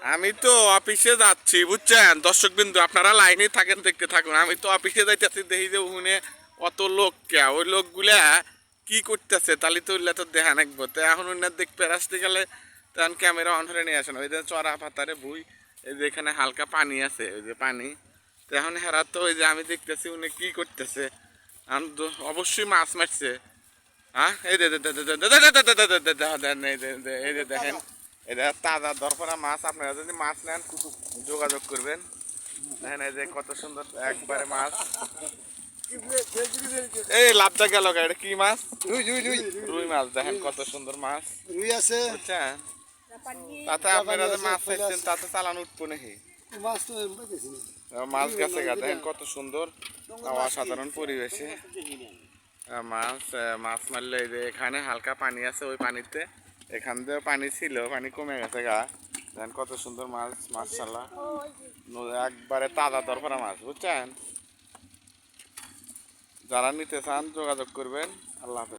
আমি তো অফিসে যাচ্ছি বুঝছেন দর্শক বিন্দু আপনারা লাইনে থাকেন দেখতে থাকুন আমি তো অফিসে যাইতেছি দেখি যে উনি অত লোক কে ওই লোকগুলা কি করতেছে তাহলে তো ওইগুলা তো দেখা নাকবো তো এখন উনি দেখতে আসতে গেলে তখন ক্যামেরা অন ধরে নিয়ে আসে না ওই যে চড়া পাতারে বই এই যে এখানে হালকা পানি আছে ওই যে পানি তো এখন হেরা তো ওই যে আমি দেখতেছি উনি কি করতেছে আমি তো অবশ্যই মাছ মারছে হ্যাঁ এই দে দেখেন এটা তাজা দরপরা মাছ। আপনারা যদি মাছ নেন যোগাযোগ করবেন। দেখেন এই যে কত সুন্দর একবারে মাছ। এই লাভটা গেল গা, এটা কি মাছ? রুই রুই রুই। রুই মাছ দেখেন কত সুন্দর মাছ। রুই আছে। বুঝছেন? তাতে আপনারা যে মাছ চাইছেন তাতে চালান উঠবো নাকি? মাছ তো মাছ গেছে গা দেখেন কত সুন্দর। অসাধারণ পরিবেশে। মাছ মাছ মারলে এই যে এখানে হালকা পানি আছে ওই পানিতে। এখান দিয়ে পানি ছিল, পানি কমে গেছে গা। দেখেন কত সুন্দর মাছ মাছ চালা একবারে তাজা দরফরা মাছ, বুঝছেন? যারা নিতে চান যোগাযোগ করবেন। আল্লাহ